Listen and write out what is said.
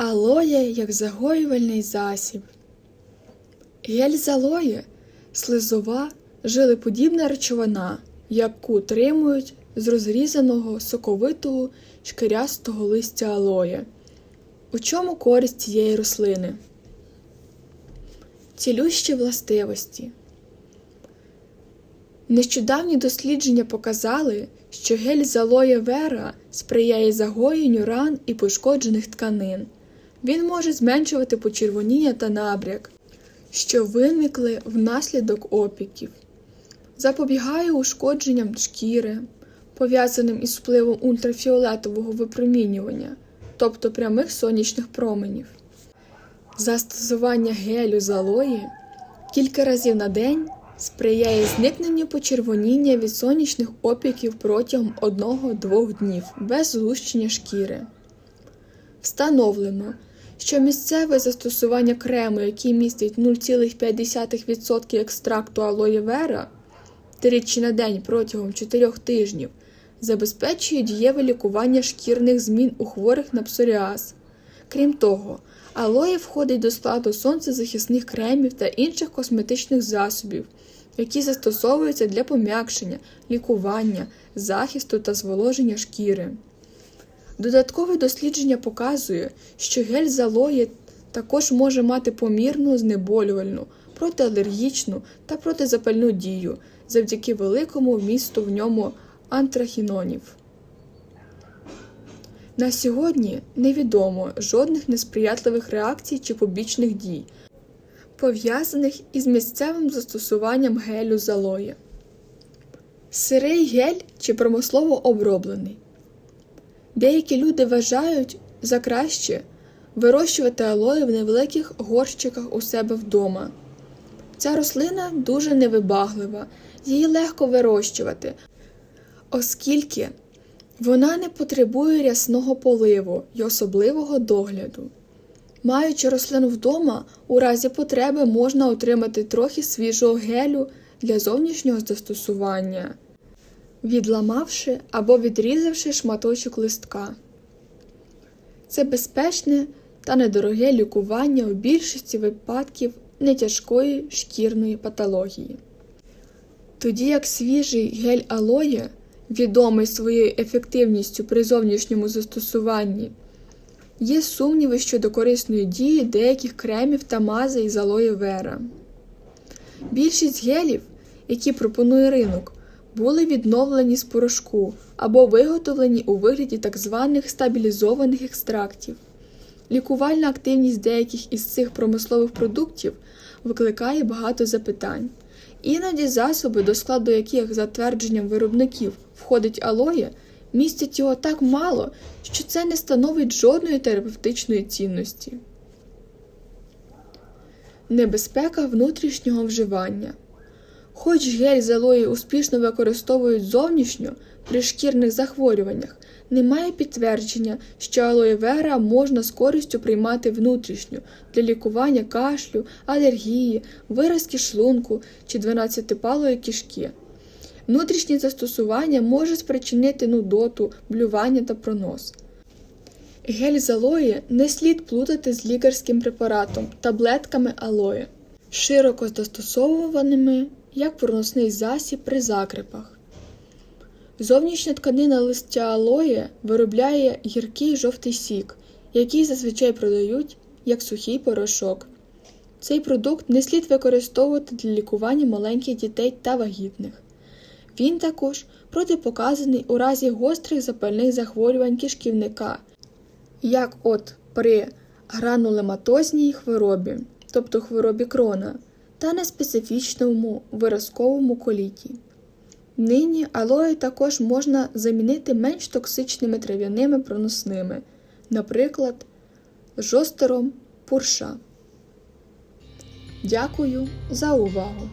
Алоє як загоювальний засіб. Гель з алоє – слизова, жилеподібна речовина, яку отримують з розрізаного соковитого шкірястого листя алоє. У чому користь цієї рослини? Цілющі властивості. Нещодавні дослідження показали, що гель з алоє вера сприяє загоєнню ран і пошкоджених тканин. Він може зменшувати почервоніння та набряк, що виникли внаслідок опіків, запобігає ушкодженням шкіри, пов'язаним із впливом ультрафіолетового випромінювання, тобто прямих сонячних променів. Застосування гелю з алої кілька разів на день сприяє зникненню почервоніння від сонячних опіків протягом 1-2 днів без злущення шкіри. Встановлено, що місцеве застосування крему, який містить 0,5% екстракту алоє вера тричі на день протягом 4 тижнів, забезпечує дієве лікування шкірних змін у хворих на псоріаз. Крім того, алоє входить до складу сонцезахисних кремів та інших косметичних засобів, які застосовуються для пом'якшення, лікування, захисту та зволоження шкіри. Додаткове дослідження показує, що гель з алоє також може мати помірну знеболювальну, протиалергічну та протизапальну дію завдяки великому вмісту в ньому антрахінонів. На сьогодні невідомо жодних несприятливих реакцій чи побічних дій, пов'язаних із місцевим застосуванням гелю з алоє. Сирий гель чи промислово оброблений. Деякі люди вважають за краще вирощувати алоє в невеликих горщиках у себе вдома. Ця рослина дуже невибаглива, її легко вирощувати, оскільки вона не потребує рясного поливу і особливого догляду. Маючи рослину вдома, у разі потреби можна отримати трохи свіжого гелю для зовнішнього застосування, відламавши або відрізавши шматочок листка. Це безпечне та недороге лікування у більшості випадків нетяжкої шкірної патології. Тоді як свіжий гель алоє, відомий своєю ефективністю при зовнішньому застосуванні, є сумніви щодо корисної дії деяких кремів та мазей з алоє вера. Більшість гелів, які пропонує ринок, були відновлені з порошку або виготовлені у вигляді так званих стабілізованих екстрактів. Лікувальна активність деяких із цих промислових продуктів викликає багато запитань. Іноді засоби, до складу яких, за твердженням виробників, входить алоє, містять його так мало, що це не становить жодної терапевтичної цінності. Небезпека внутрішнього вживання. Хоч гель з алої успішно використовують зовнішньо при шкірних захворюваннях, немає підтвердження, що алоє вера можна з користю приймати внутрішньо для лікування кашлю, алергії, виразки шлунку чи 12-палої кишки. Внутрішнє застосування може спричинити нудоту, блювання та пронос. Гель з алої не слід плутати з лікарським препаратом таблетками алої, широко застосовуваними як проносний засіб при закрипах. Зовнішня тканина листя алоє виробляє гіркий жовтий сік, який зазвичай продають як сухий порошок. Цей продукт не слід використовувати для лікування маленьких дітей та вагітних. Він також протипоказаний у разі гострих запальних захворювань кишківника, як от при гранулематозній хворобі, тобто хворобі крона, та на специфічному виразковому коліті. Нині алої також можна замінити менш токсичними трав'яними проносними, наприклад, жостером пурша. Дякую за увагу!